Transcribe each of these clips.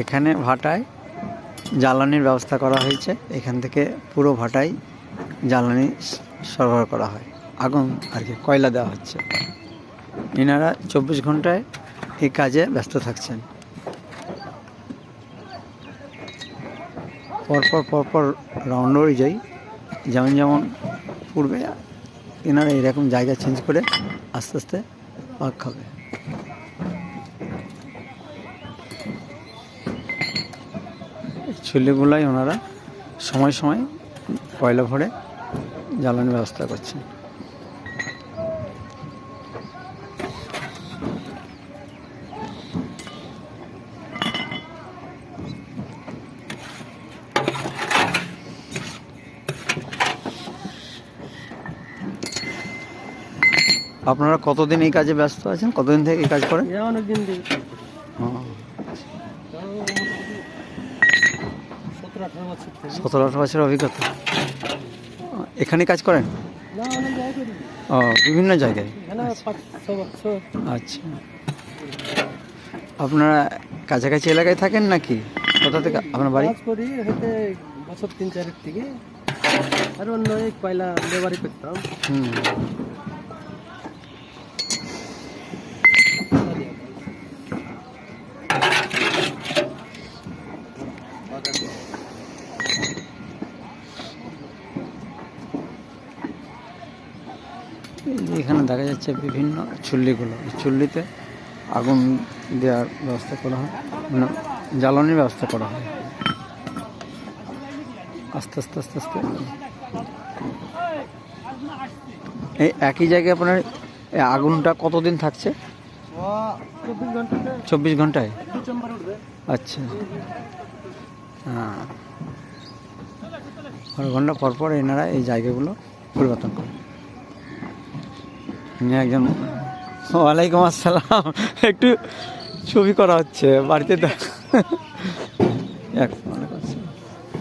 এখানে ভাটায় জ্বালানির ব্যবস্থা করা হয়েছে। এখান থেকে পুরো ভাটায় জ্বালানি সরবরাহ করা হয়। আগুন আর কি, কয়লা দেওয়া হচ্ছে। এনারা চব্বিশ ঘন্টায় এই কাজে ব্যস্ত থাকছেন। পরপর পরপর রাউন্ড অনুযায়ী যেমন যেমন পূর্বে এনারা এরকম জায়গা চেঞ্জ করে আস্তে আস্তে পাক খাবে চুল্লিগুলাই ওনারা সময় সময় কয়লা ভরে জ্বালানির ব্যবস্থা করছেন। আপনারা কতদিন এই কাজে ব্যস্ত আছেন? কতদিন থেকে এই কাজ করেন? অনেকদিন থেকে সতেরো আঠারো বছরের অভিজ্ঞতা। এখানে কাজ করেন? ও, বিভিন্ন জায়গায়? আচ্ছা। আপনারা কাছাকাছি এলাকায় থাকেন নাকি? কোথা থেকে? আপনার বাড়ি? করি বছর তিন চারের থেকে আর অন্য কয়লা লেবারি করতাম হুম। এখানে দেখা যাচ্ছে বিভিন্ন চুল্লিগুলো। এই চুল্লিতে আগুন দেওয়ার ব্যবস্থা করা হয় মানে জ্বালানির ব্যবস্থা করা হয়। আস্তে আস্তে আস্তে আস্তে। এই একই জায়গায় আপনার আগুনটা কতদিন থাকছে? চব্বিশ ঘন্টায়? আচ্ছা। হ্যাঁ। ঘণ্টা পর পর এনারা এই জায়গাগুলো পরিবর্তন করেন একজন ওয়ালাইকুম আসসালাম। একটু ছবি করা হচ্ছে বাড়িতে।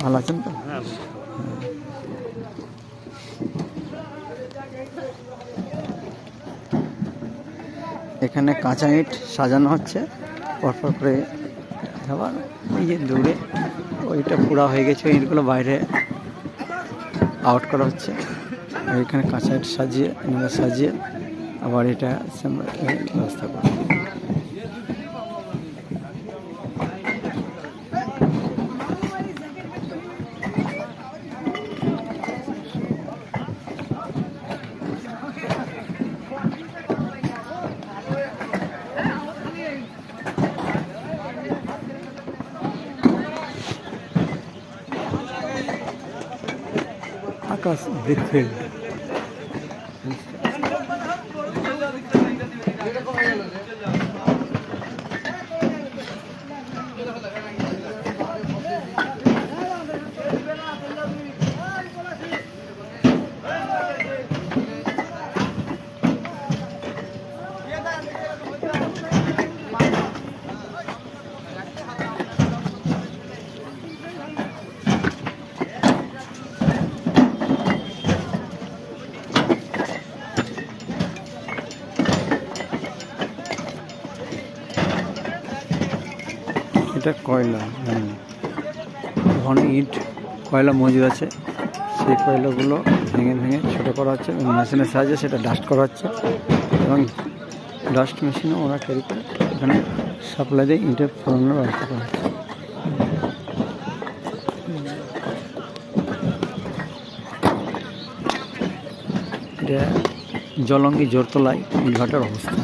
ভালো আছেন তো? এখানে কাঁচা ইট সাজানো হচ্ছে। পরপর করে আবার এই যে দূরে ওইটা পুরা হয়ে গেছে ইটগুলো বাইরে আউট করা হচ্ছে। আর এখানে কাঁচা ইট সাজিয়ে সাজিয়ে আবার এটা এর ব্যবস্থা করা আকাশ ব্রিকফিল্ড এটা কয়লা। ওখানে ইট, কয়লা মজুদ আছে। সেই কয়লাগুলো ভেঙে ভেঙে ছোটো করা হচ্ছে এবং মেশিনের সাহায্যে সেটা ডাস্ট করা হচ্ছে এবং ডাস্ট মেশিনে ওরা ক্যারি করে এখানে সাপ্লাই দিয়ে ইটের ফোড়ানোর ব্যবস্থা করা হচ্ছে জলঙ্গি জোরতলায় ইটভাটার অবস্থান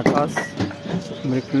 আকাশ মৃত্যু